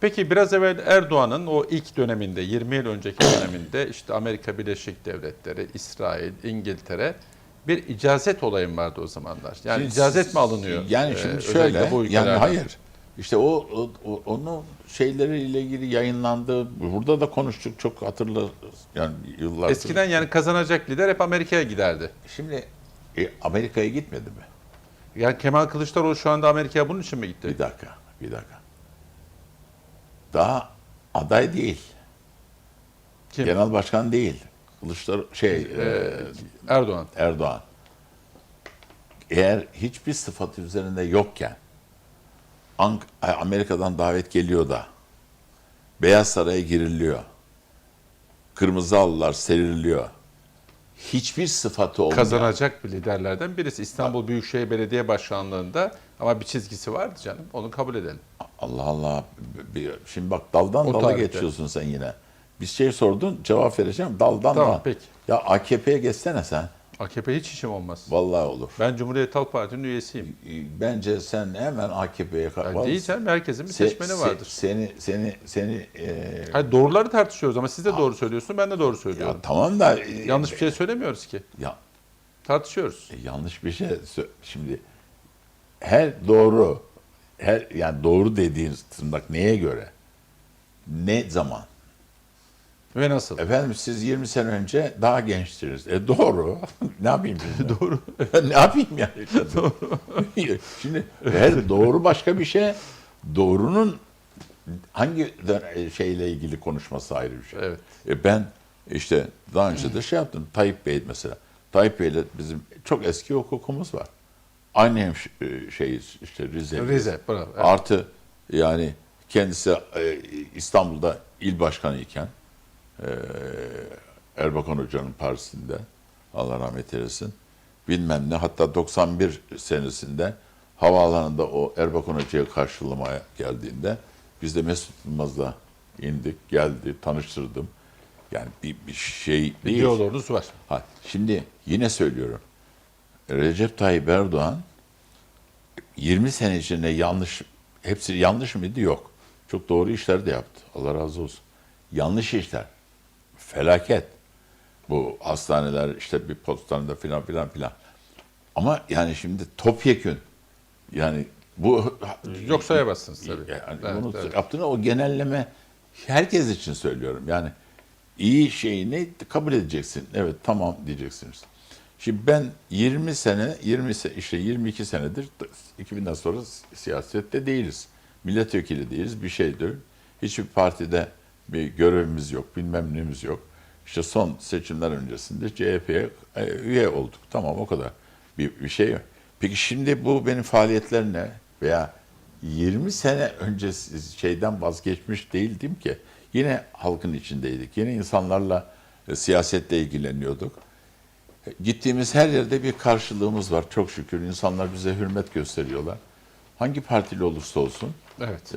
Peki biraz evvel Erdoğan'ın o ilk döneminde, 20 yıl önceki döneminde işte Amerika Birleşik Devletleri, İsrail, İngiltere bir icazet olayım vardı o zamanlar. Yani Şimdi icazet mi alınıyor? Yani Ee, şimdi özellikle şöyle, bu yani hayır. İşte o, o, o onun şeyleriyle ilgili yayınlandı. Burada da konuştuk çok hatırla yani yıllar. Eskiden yani kazanacak lider hep Amerika'ya giderdi. Şimdi e, Amerika'ya gitmedi mi? Yani Kemal Kılıçdaroğlu şu anda Amerika'ya bunun için mi gitti? Bir dakika, bir dakika. Daha aday değil. Kim? Genel başkan değil. Kılıçdaroğlu şey e, Erdoğan. Erdoğan. Eğer hiçbir sıfatı üzerinde yokken Ank- Amerika'dan davet geliyor da Beyaz Saray'a giriliyor. Kırmızı halılar seriliyor. Hiçbir sıfatı olmayan. Kazanacak bir liderlerden birisi. İstanbul Büyükşehir Belediye Başkanlığı'nda ama bir çizgisi vardı canım. Onu kabul edelim. Allah Allah. Şimdi bak daldan O dala tarihte. geçiyorsun sen yine. Bir şey sordun cevap vereceğim daldan Tamam, dala. peki. Ya AKP'ye geçsene sen. AKP hiç işim olmaz. Vallahi olur. Ben Cumhuriyet Halk Partisi'nin üyesiyim. Bence sen hemen AKP'ye kalk. değil canım, herkesin bir Se- seçmeni se- vardır. Seni seni seni e, Hayır, doğruları tartışıyoruz ama siz de doğru söylüyorsun, ben de doğru ya söylüyorum. tamam da e, Yanlış bir şey söylemiyoruz ki. ya Tartışıyoruz. e, yanlış bir şey şimdi her doğru her yani doğru dediğin tırnak neye göre? Ne zaman? Ve nasıl? Efendim siz 20 sene önce daha gençtiniz. E doğru. ne yapayım şimdi? Doğru. ne yapayım yani? doğru. şimdi her doğru başka bir şey. Doğrunun hangi dön- şeyle ilgili konuşması ayrı bir şey. Evet. E ben işte daha önce de şey yaptım. Tayyip Bey mesela. Tayyip Bey'le bizim çok eski hukukumuz var. Aynı hem şeyiz işte Rize. Rize, bravo. Evet. Artı yani kendisi e, İstanbul'da il başkanı iken e, Erbakan Hoca'nın partisinde Allah rahmet eylesin bilmem ne hatta 91 senesinde havaalanında o Erbakan Hoca'yı karşılamaya geldiğinde biz de Mesut Yılmaz'la indik geldi tanıştırdım. Yani bir, bir şey değil. diyaloğunuz var. Ha, şimdi yine söylüyorum. Recep Tayyip Erdoğan 20 sene içinde yanlış, hepsi yanlış mıydı? Yok. Çok doğru işler de yaptı. Allah razı olsun. Yanlış işler. Felaket. Bu hastaneler işte bir postanede filan filan filan. Ama yani şimdi topyekün yani bu Yok sayamazsınız tabii. yani Evet, bunu evet. yaptığını o genelleme herkes için söylüyorum. Yani iyi şeyini kabul edeceksin. Evet tamam diyeceksiniz. Şimdi ben 20 sene 20 se işte 22 senedir 2000'den sonra siyasette değiliz. Milletvekili değiliz. Bir şeydir. Hiçbir partide bir görevimiz yok, bilmem nemiz yok. İşte son seçimler öncesinde CHP'ye e, üye olduk. Tamam o kadar. Bir, bir şey yok. Peki şimdi bu benim faaliyetlerim ne? Veya 20 sene önce şeyden vazgeçmiş değildim ki. Yine halkın içindeydik. Yine insanlarla e, siyasetle ilgileniyorduk. Gittiğimiz her yerde bir karşılığımız var çok şükür. İnsanlar bize hürmet gösteriyorlar. Hangi partili olursa olsun Evet.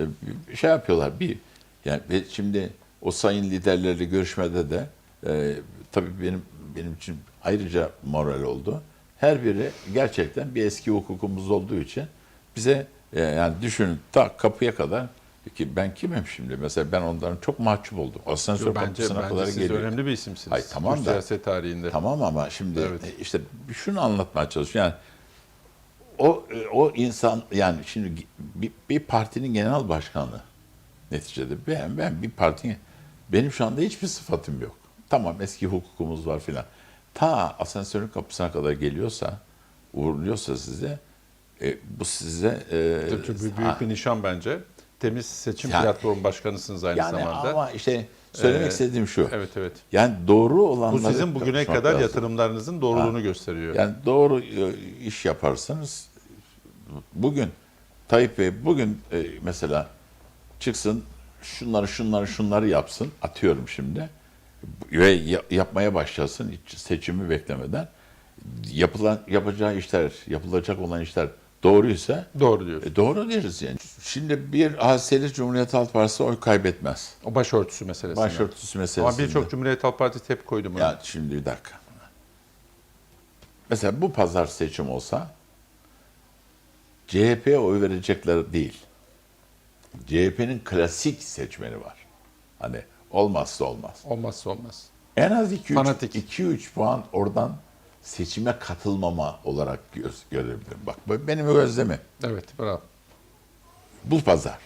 e, şey yapıyorlar. Bir yani ve şimdi o sayın liderlerle görüşmede de e, tabii benim benim için ayrıca moral oldu. Her biri gerçekten bir eski hukukumuz olduğu için bize e, yani düşünün ta kapıya kadar ki ben kimim şimdi? Mesela ben onların çok mahcup oldum. Asansör kapısına kadar siz geliyor. önemli bir isimsiniz. Hayır, tamam Türk da- siyaset tarihinde. Tamam ama şimdi Evet. e, işte şunu anlatmaya çalışıyorum. Yani o e, o insan yani şimdi bir, bir partinin genel başkanı neticede ben ben bir partinin benim şu anda hiçbir sıfatım yok. Tamam eski hukukumuz var filan. Ta asansörün kapısına kadar geliyorsa uğurluyorsa size e, bu size e, Tabii büyük, ha, bir nişan bence. Temiz seçim Yani- platformu başkanısınız aynı yani zamanda. ama işte söylemek Ee, istediğim şu. Evet evet. Yani doğru Bu olanları sizin bugüne kadar lazım. yatırımlarınızın doğruluğunu gösteriyor. Yani doğru e, iş yaparsanız bugün Tayyip Bey bugün e, mesela çıksın şunları şunları şunları yapsın atıyorum şimdi ve ya- yapmaya başlasın hiç seçimi beklemeden yapılan yapacağı işler yapılacak olan işler doğruysa Doğru diyorsun. e, doğru deriz yani. Şimdi bir hadiseli Cumhuriyet Halk Partisi oy kaybetmez. O başörtüsü meselesi. Başörtüsü meselesinde. Ama birçok Cumhuriyet Halk Partisi tepki koydu buna. Ya şimdi bir dakika. Mesela bu pazar seçim olsa CHP'ye oy verecekler değil. CHP'nin klasik seçmeni var. Hani olmazsa olmaz. Olmazsa olmaz. En az 2-3 Fanatik. 2-3 puan oradan seçime katılmama olarak göz, görebilirim. Bak benim gözlemim. Evet bravo. Bu pazar.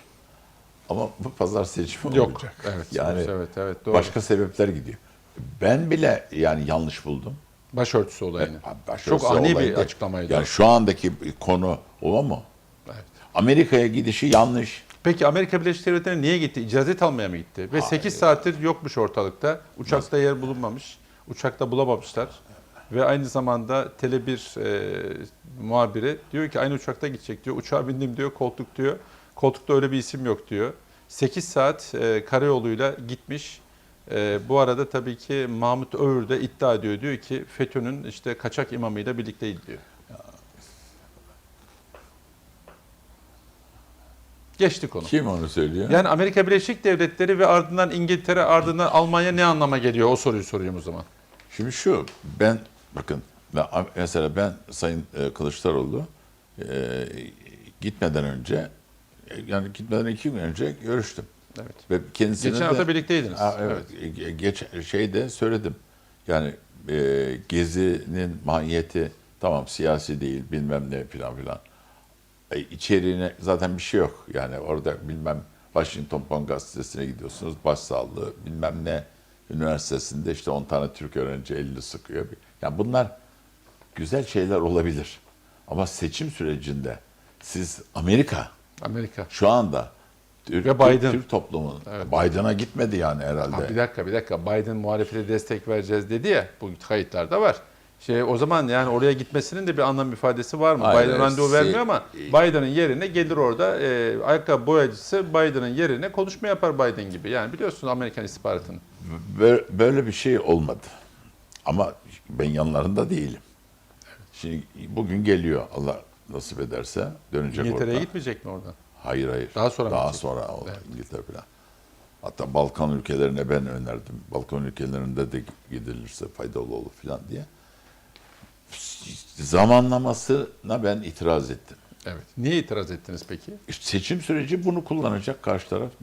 Ama bu pazar seçimi Yok. olacak. Evet, Yani evet, evet doğru. başka sebepler gidiyor. Ben bile yani yanlış buldum. Başörtüsü olayını. Başörtüsü Çok ani bir açıklamaydı. Yani şu andaki konu o mu? Evet. Amerika'ya gidişi yanlış. Peki Amerika Birleşik Devletleri niye gitti? İcazet almaya mı gitti? Ve 8 saattir yokmuş ortalıkta. Uçakta yer bulunmamış. Uçakta bulamamışlar. Ve aynı zamanda Tele1 e, muhabiri diyor ki aynı uçakta gidecek diyor. Uçağa bindim diyor, koltuk diyor. Koltukta öyle bir isim yok diyor. 8 saat e, karayoluyla gitmiş. E, bu arada tabii ki Mahmut Övür de iddia ediyor. Diyor ki FETÖ'nün işte kaçak imamıyla birlikteydi diyor. Geçti konu. Kim onu söylüyor? Yani Amerika Birleşik Devletleri ve ardından İngiltere, ardından Almanya ne anlama geliyor? O soruyu soruyorum o zaman. Şimdi şu, ben bakın mesela ben Sayın e, Kılıçdaroğlu e, gitmeden önce e, yani gitmeden iki gün önce görüştüm. Evet. Ve kendisine Geçen de, hafta birlikteydiniz. Ha, evet, e, geç şeyde söyledim. Yani e, gezinin mahiyeti tamam siyasi değil bilmem ne filan filan. E, içeriğine zaten bir şey yok. Yani orada bilmem Washington Post gazetesine gidiyorsunuz. Başsağlığı bilmem ne üniversitesinde işte 10 tane Türk öğrenci elini sıkıyor. Yani bunlar güzel şeyler olabilir. Ama seçim sürecinde siz Amerika Amerika. şu anda Türk, Ve Biden. Türk, Türk toplumu Evet. Biden'a gitmedi yani herhalde. Ha, bir dakika bir dakika. Biden muhalefete destek vereceğiz dedi ya. Bu kayıtlarda var. Şey o zaman yani oraya gitmesinin de bir anlam ifadesi var mı? Hayır, Biden randevu şey- vermiyor ama Biden'ın yerine gelir orada e, ayakkabı boyacısı Biden'ın yerine konuşma yapar Biden gibi. Yani biliyorsun Amerikan istihbaratını. Böyle, bir şey olmadı. Ama ben yanlarında değilim. Şimdi bugün geliyor Allah nasip ederse dönecek İngiltere'ye gitmeyecek mi oradan? Hayır hayır. Daha sonra Daha gidecek? sonra Evet. İngiltere falan. Hatta Balkan ülkelerine ben önerdim. Balkan ülkelerinde de gidilirse faydalı olur falan diye. Zamanlamasına ben itiraz ettim. Evet. Niye itiraz ettiniz peki? Seçim süreci bunu kullanacak karşı taraf.